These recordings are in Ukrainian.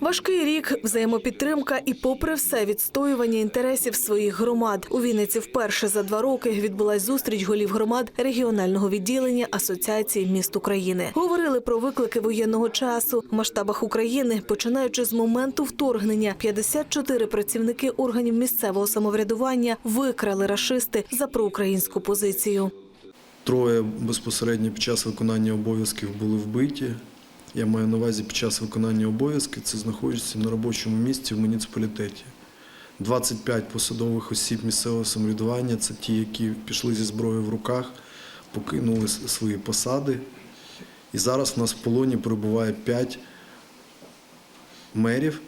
Важкий рік, взаємопідтримка і, попри все, відстоювання інтересів своїх громад. У Вінниці вперше за два роки відбулась зустріч голів громад регіонального відділення Асоціації міст України. Говорили про виклики воєнного часу в масштабах України, починаючи з моменту вторгнення. 54 працівники органів місцевого самоврядування викрали рашисти за проукраїнську позицію. Троє безпосередньо під час виконання обов'язків були вбиті. Я маю на увазі під час виконання обов'язків це знаходиться на робочому місці в муніципалітеті. 25 посадових осіб місцевого самоврядування це ті, які пішли зі зброєю в руках, покинули свої посади. І зараз у нас в полоні перебуває 5 мерів.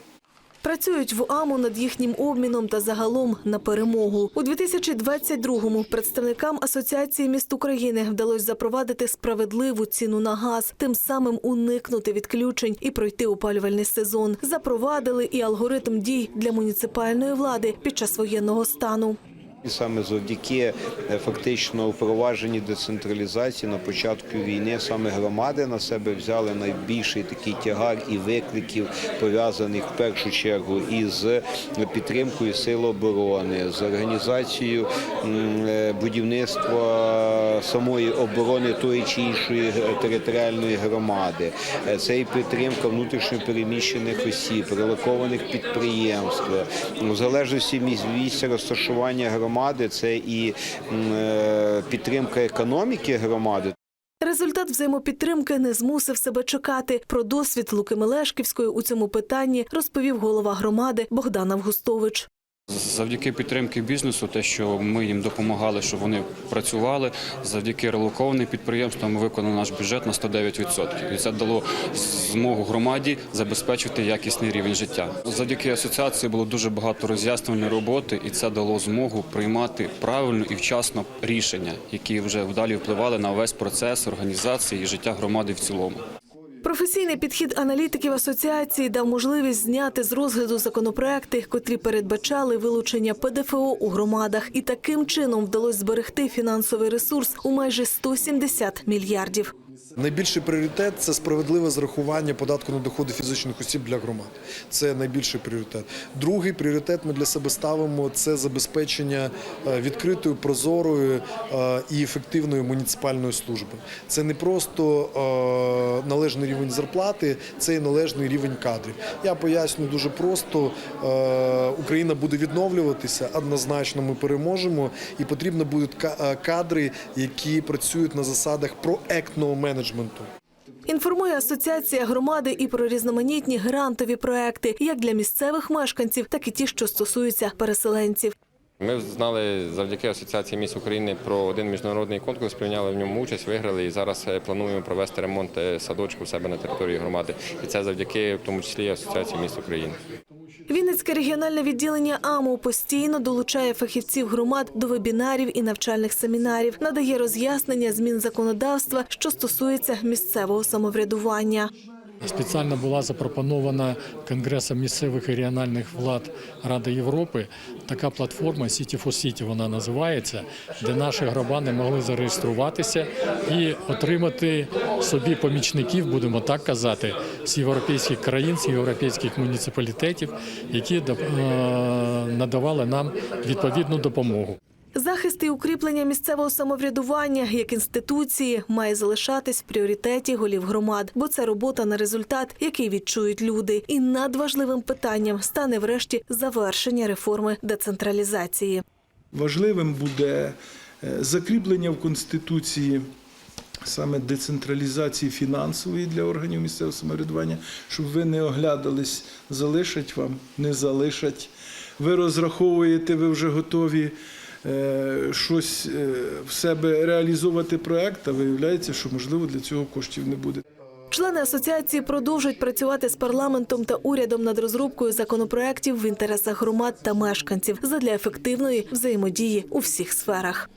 Працюють в АМО над їхнім обміном та загалом на перемогу. У 2022-му представникам Асоціації міст України вдалося запровадити справедливу ціну на газ, тим самим уникнути відключень і пройти опалювальний сезон. Запровадили і алгоритм дій для муніципальної влади під час воєнного стану. І саме завдяки е, фактично впровадженні децентралізації на початку війни саме громади на себе взяли найбільший такий тягар і викликів, пов'язаних в першу чергу із підтримкою сил оборони, з організацією е, будівництва самої оборони тої чи іншої територіальної громади. Е, Це і підтримка внутрішньо переміщених осіб, релокованих підприємств. В залежності місця розташування громади, це і е, підтримка економіки громади. Результат взаємопідтримки не змусив себе чекати. Про досвід Луки Мелешківської у цьому питанні розповів голова громади Богдан Августович. Завдяки підтримки бізнесу, те, що ми їм допомагали, щоб вони працювали, завдяки релокованим підприємствам ми виконали наш бюджет на 109%. І це дало змогу громаді забезпечити якісний рівень життя. Завдяки асоціації було дуже багато роз'яснювальної роботи, і це дало змогу приймати правильно і вчасно рішення, які вже вдалі впливали на весь процес організації і життя громади в цілому. Професійний підхід аналітиків асоціації дав можливість зняти з розгляду законопроекти, котрі передбачали вилучення ПДФО у громадах, і таким чином вдалося зберегти фінансовий ресурс у майже 170 мільярдів. Найбільший пріоритет це справедливе зрахування податку на доходи фізичних осіб для громад. Це найбільший пріоритет. Другий пріоритет ми для себе ставимо це забезпечення е, відкритої, прозорої е, і ефективної муніципальної служби. Це не просто е, належний рівень зарплати, це і належний рівень кадрів. Я поясню дуже просто: Україна буде відновлюватися, однозначно ми переможемо, і потрібно будуть кадри, які працюють на засадах проектного менеджменту. Інформує асоціація громади і про різноманітні грантові проекти, як для місцевих мешканців, так і ті, що стосуються переселенців. Ми знали завдяки Асоціації міст України про один міжнародний конкурс, прийняли в ньому участь, виграли і зараз е, плануємо провести ремонт е, садочку в себе на території громади. І це завдяки в тому числі Асоціації міст України. Вінницьке регіональне відділення АМУ постійно долучає фахівців громад до вебінарів і навчальних семінарів, надає роз'яснення змін законодавства, що стосується місцевого самоврядування. Спеціально була запропонована Конгресом місцевих і регіональних влад Ради Європи така платформа City for City вона називається, де наші громади могли зареєструватися і отримати собі помічників, будемо так казати, з європейських країн, з європейських муніципалітетів, які е, надавали нам відповідну допомогу. Захист і укріплення місцевого самоврядування як інституції має залишатись в пріоритеті голів громад, бо це робота на результат, який відчують люди. І надважливим питанням стане врешті завершення реформи децентралізації. Важливим буде е, закріплення в Конституції саме децентралізації фінансової для органів місцевого самоврядування, щоб ви не оглядались, залишать вам, не залишать. Ви розраховуєте, ви вже готові щось е, в себе реалізовувати проект, а виявляється, що можливо для цього коштів не буде. Члени асоціації продовжують працювати з парламентом та урядом над розробкою законопроєктів в інтересах громад та мешканців задля ефективної взаємодії у всіх сферах.